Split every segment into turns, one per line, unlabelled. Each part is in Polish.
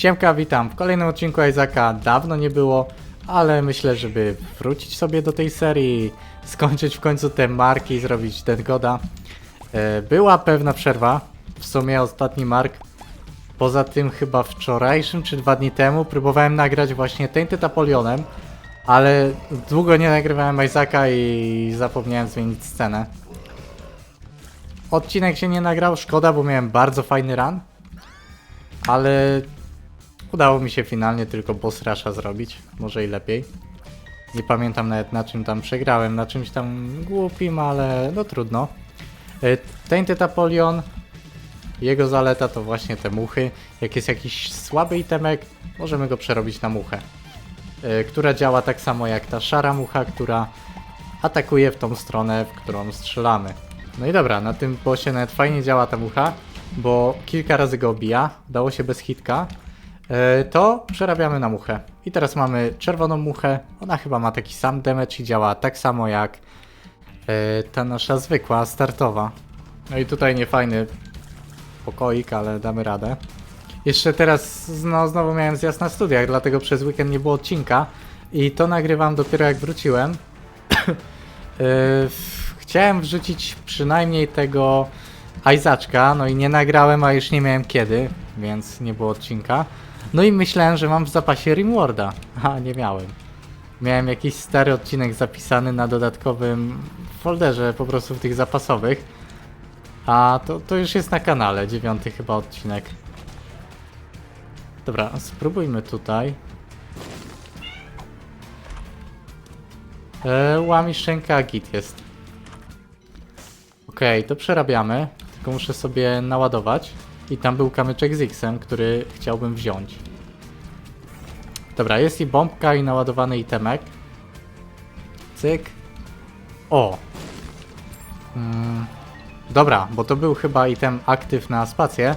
Siemka, witam w kolejnym odcinku Isaaca. Dawno nie było, ale myślę, żeby wrócić sobie do tej serii, skończyć w końcu te marki i zrobić ten goda. E, Była pewna przerwa, w sumie ostatni mark. Poza tym chyba wczorajszym czy dwa dni temu próbowałem nagrać właśnie Tainted Apollionem, ale długo nie nagrywałem Isaaca i zapomniałem zmienić scenę. Odcinek się nie nagrał, szkoda, bo miałem bardzo fajny run. Ale udało mi się finalnie tylko boss rusha zrobić. Może i lepiej. Nie pamiętam nawet na czym tam przegrałem, na czymś tam głupim, ale no trudno. E, Tainted Apollon, jego zaleta to właśnie te muchy. Jak jest jakiś słaby itemek, możemy go przerobić na muchę. e, Która działa tak samo jak ta szara mucha, która atakuje w tą stronę, w którą strzelamy. No i dobra, na tym bossie nawet fajnie działa ta mucha, bo kilka razy go obija, dało się bez hitka. E, To przerabiamy na muchę. I teraz mamy czerwoną muchę, ona chyba ma taki sam damage i działa tak samo jak e, ta nasza zwykła, startowa. No i tutaj niefajny pokoik, ale damy radę. Jeszcze teraz no, znowu miałem zjazd na studiach, dlatego przez weekend nie było odcinka i to nagrywam dopiero jak wróciłem. Yy, Chciałem wrzucić przynajmniej tego Izaczka, no i nie nagrałem, a już nie miałem kiedy, więc nie było odcinka. No i myślałem, że mam w zapasie Rimworda, a nie miałem. Miałem jakiś stary odcinek zapisany na dodatkowym folderze, po prostu w tych zapasowych. A to, to już jest na kanale, dziewiąty chyba odcinek. Dobra, spróbujmy tutaj. E, łami szczęka, git jest. Okej, to przerabiamy. Tylko muszę sobie naładować. I tam był kamyczek z X-em, który chciałbym wziąć. Dobra, jest i bombka i naładowany itemek. Cyk. O! Mm, dobra, bo to był chyba item aktyw na spację.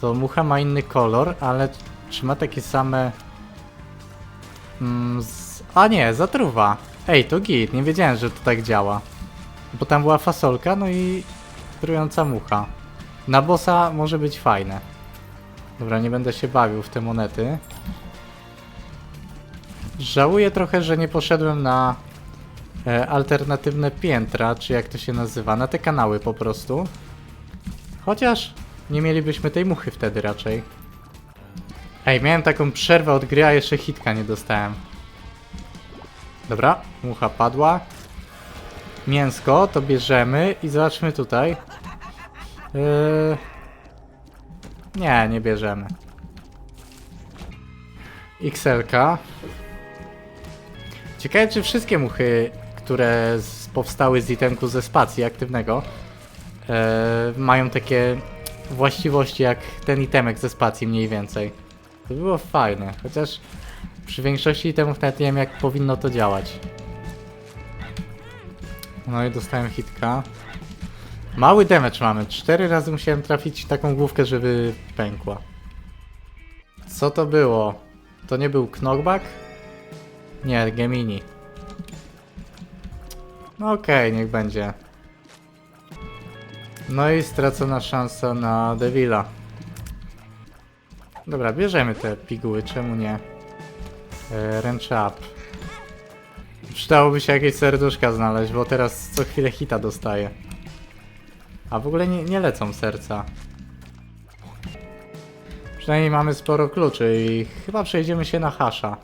To mucha ma inny kolor, ale czy ma takie same... Mm, z... A nie, zatruwa. Ej, to git, nie wiedziałem, że to tak działa. Bo tam była fasolka, no i trująca mucha. Na bossa może być fajne. Dobra, nie będę się bawił w te monety. Żałuję trochę, że nie poszedłem na e, alternatywne piętra, czy jak to się nazywa, na te kanały po prostu. Chociaż nie mielibyśmy tej muchy wtedy raczej. Ej, miałem taką przerwę od gry, a jeszcze hitka nie dostałem. Dobra, mucha padła. Mięsko to bierzemy i zobaczmy tutaj. Yy... Nie, nie bierzemy. XL-ka. Ciekawe, czy wszystkie muchy, które z, powstały z itemku ze spacji aktywnego, yy, mają takie właściwości jak ten itemek ze spacji mniej więcej. To by było fajne, chociaż przy większości itemów nawet nie wiem jak powinno to działać. No i dostałem hitka. Mały damage mamy. Cztery razy musiałem trafić taką główkę, żeby pękła. Co to było? To nie był knockback? Nie, Gemini. No okej, niech będzie. No i stracona szansa na Devila. Dobra, bierzemy te piguły, czemu nie? E, Wrench up. Przydałoby się jakieś serduszka znaleźć, bo teraz co chwilę hita dostaję. A w ogóle nie, nie lecą serca. Przynajmniej mamy sporo kluczy i chyba przejdziemy się na hasza.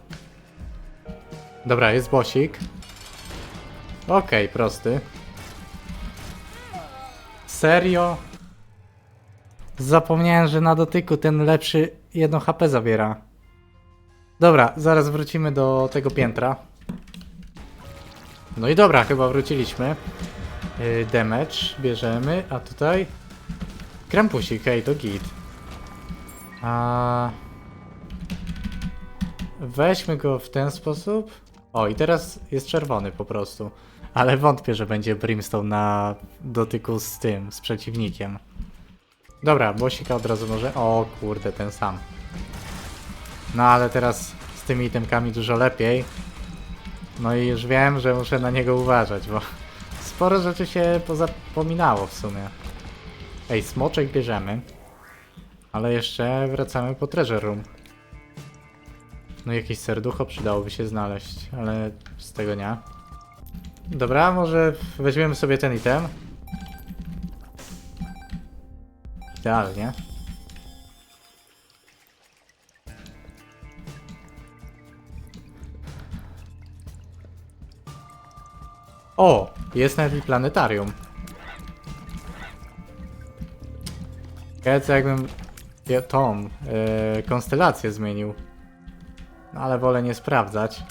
Dobra, jest bosik. Okej, prosty. Serio? Zapomniałem, że na dotyku ten lepszy 1 HP zabiera. Dobra, zaraz wrócimy do tego piętra. No i dobra, chyba wróciliśmy. Yy, damage bierzemy, a tutaj... Krampusik, hej, to git. A... Weźmy go w ten sposób. O, i teraz jest czerwony po prostu. Ale wątpię, że będzie Brimstone na dotyku z tym, z przeciwnikiem. Dobra, bosika od razu może... O kurde, ten sam. No ale teraz z tymi itemkami dużo lepiej. No i już wiem, że muszę na niego uważać, bo sporo rzeczy się pozapominało w sumie. Ej, smoczek bierzemy. Ale jeszcze wracamy po treasure room. No jakieś serducho przydałoby się znaleźć, ale z tego nie. Dobra, może weźmiemy sobie ten item. Idealnie. O! Jest nawet i planetarium. Co jakbym tą yy, konstelację zmienił. No ale wolę nie sprawdzać.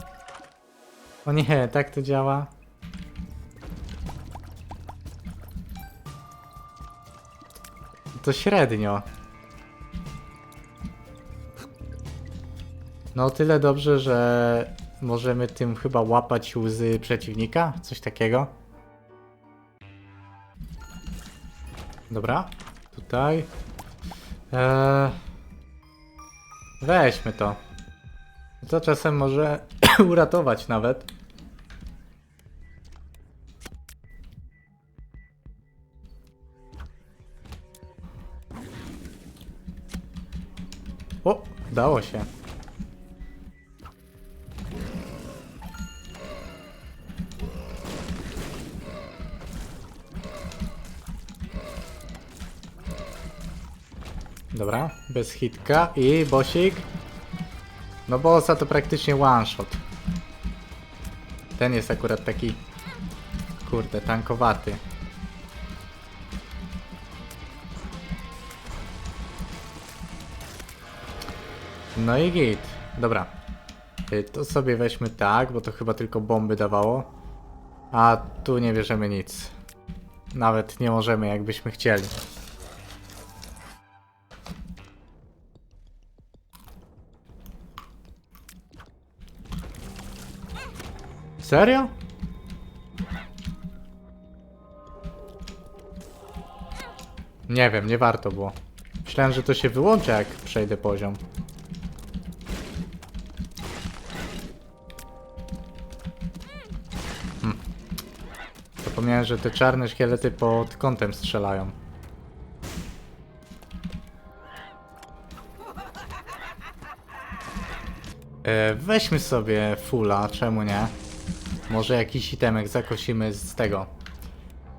O nie, tak to działa. To średnio. No tyle dobrze, że możemy tym chyba łapać łzy przeciwnika, coś takiego. Dobra, tutaj. Eee, weźmy to. To czasem może uratować nawet. O, udało się. Dobra, bez hitka i bosik. No bossa to praktycznie one shot. Ten jest akurat taki kurde, tankowaty. No i git. Dobra. Y, To sobie weźmy tak, bo to chyba tylko bomby dawało. A tu nie bierzemy nic. Nawet nie możemy, jakbyśmy chcieli. Serio? Nie wiem, nie warto było. Myślałem, że to się wyłączy, jak przejdę poziom. Hmm. Zapomniałem, że te czarne szkielety pod kątem strzelają. E, weźmy sobie fulla, czemu nie? Może jakiś itemek zakosimy z tego.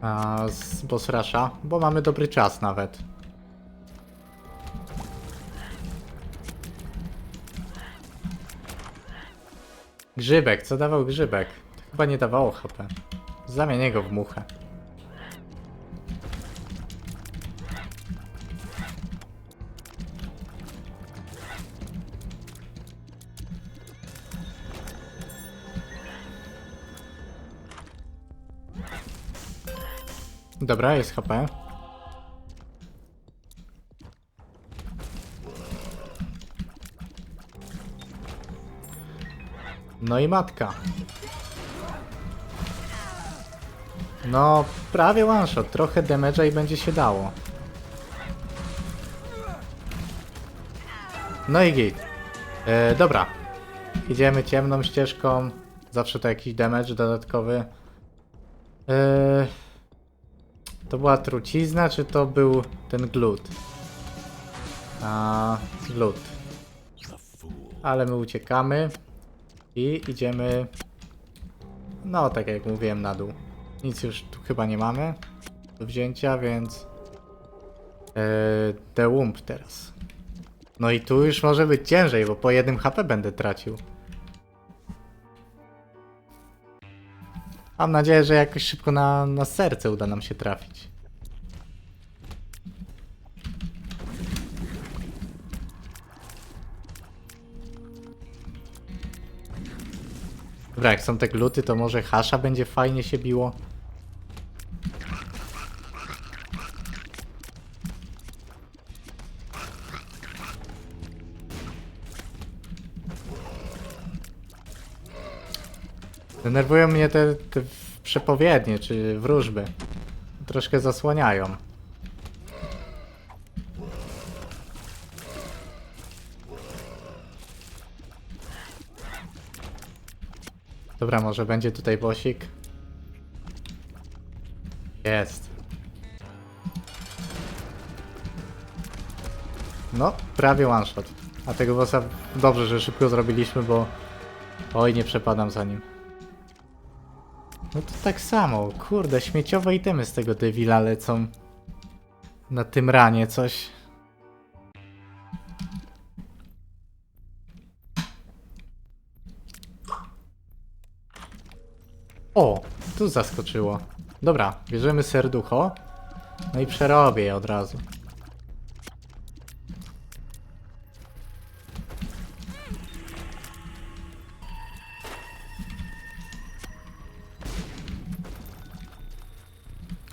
A, z boss rusha, bo mamy dobry czas nawet. Grzybek, co dawał grzybek? To chyba nie dawało HP. Zamienię go w muchę. Dobra, jest HP. No i matka. No, prawie one shot. Trochę damage'a i będzie się dało. No i git. E, dobra. Idziemy ciemną ścieżką. Zawsze to jakiś damage dodatkowy. E, to była trucizna, czy to był ten glut? A, glut. Ale my uciekamy. I idziemy... No, tak jak mówiłem, na dół. Nic już tu chyba nie mamy do wzięcia, więc... The Wump teraz. No i tu już może być ciężej, bo po jednym HP będę tracił. Mam nadzieję, że jakoś szybko na, na serce uda nam się trafić. Dobra, jak są te gluty, to może hasza będzie fajnie się biło. Denerwują mnie te, te przepowiednie, czy wróżby. Troszkę zasłaniają. Dobra, może będzie tutaj bosik. Jest. No, prawie one shot. A tego bossa dobrze, że szybko zrobiliśmy, bo oj, nie przepadam za nim. No to tak samo, kurde, śmieciowe itemy z tego Devila lecą. Na tym ranie coś. O, tu zaskoczyło. Dobra, bierzemy serducho. No i przerobię je od razu.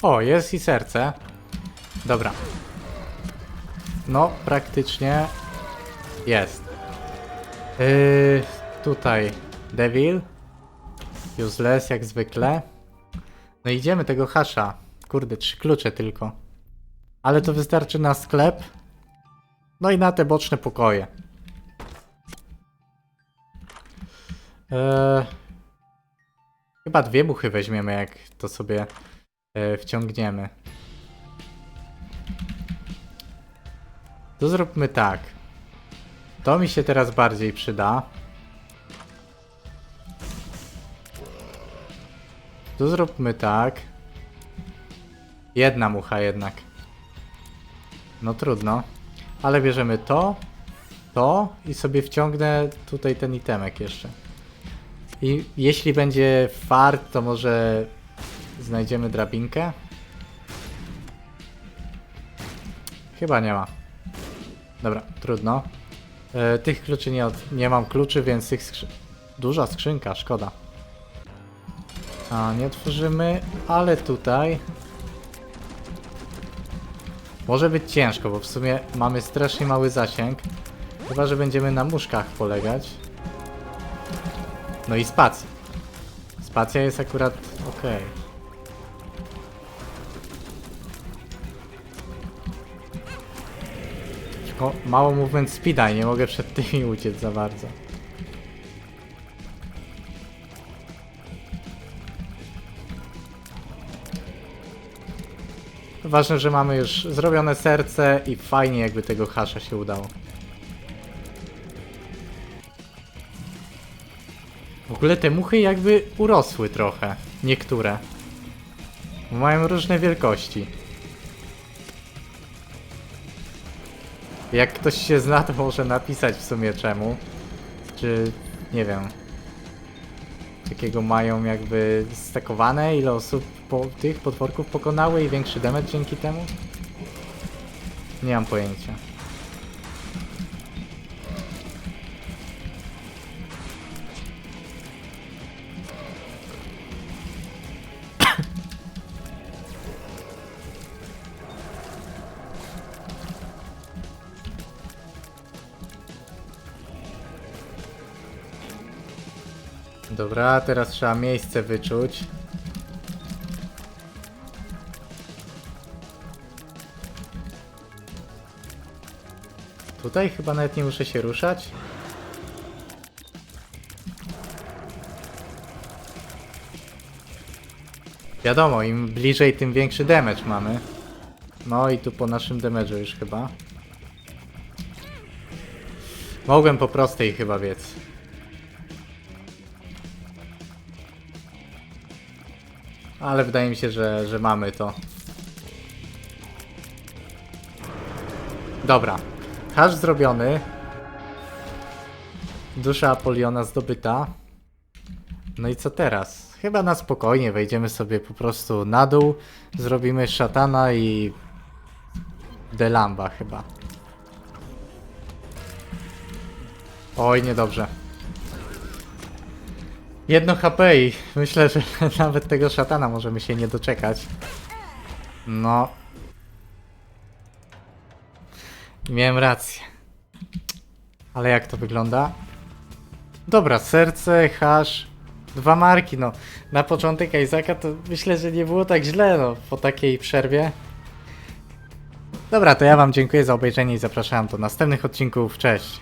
O, jest i serce. Dobra. No, praktycznie jest. Yy, tutaj Devil. Useless jak zwykle. No idziemy tego hasza. Kurde, trzy klucze tylko. Ale to wystarczy na sklep. No i na te boczne pokoje. Eee, chyba dwie buchy weźmiemy, jak to sobie wciągniemy. To zróbmy tak. To mi się teraz bardziej przyda. To zróbmy tak. Jedna mucha jednak. No trudno. Ale bierzemy to, to i sobie wciągnę tutaj ten itemek jeszcze. I jeśli będzie fart, to może znajdziemy drabinkę? Chyba nie ma. Dobra, trudno. E, tych kluczy nie, od, nie mam kluczy, więc tych skrzy... Duża skrzynka, szkoda. A, nie otworzymy, ale tutaj... Może być ciężko, bo w sumie mamy strasznie mały zasięg. Chyba, że będziemy na muszkach polegać. No i spacja. Spacja jest akurat ok. Tylko mało movement speeda i nie mogę przed tymi uciec za bardzo. Ważne, że mamy już zrobione serce i fajnie jakby tego hasza się udało. W ogóle te muchy jakby urosły trochę. Niektóre. Mają różne wielkości. Jak ktoś się zna, to może napisać w sumie czemu. Czy nie wiem. Jakiego mają jakby stakowane, ile osób po, tych potworków pokonały i większy damage dzięki temu? Nie mam pojęcia. Dobra, teraz trzeba miejsce wyczuć. Tutaj chyba nawet nie muszę się ruszać. Wiadomo, im bliżej, tym większy damage mamy. No i tu po naszym damage'u już chyba. Mogłem po prostej chyba biec. Ale wydaje mi się, że, że mamy to. Dobra. Hash zrobiony. Dusza Apoliona zdobyta. No i co teraz? Chyba na spokojnie wejdziemy sobie po prostu na dół. Zrobimy szatana i... Delamba chyba. Oj, niedobrze. Jedno HP i myślę, że nawet tego szatana możemy się nie doczekać. No. Miałem rację. Ale jak to wygląda? Dobra, serce, hash, dwa marki, no. Na początek Isaaca to myślę, że nie było tak źle, no, po takiej przerwie. Dobra, to ja wam dziękuję za obejrzenie i zapraszam do następnych odcinków. Cześć!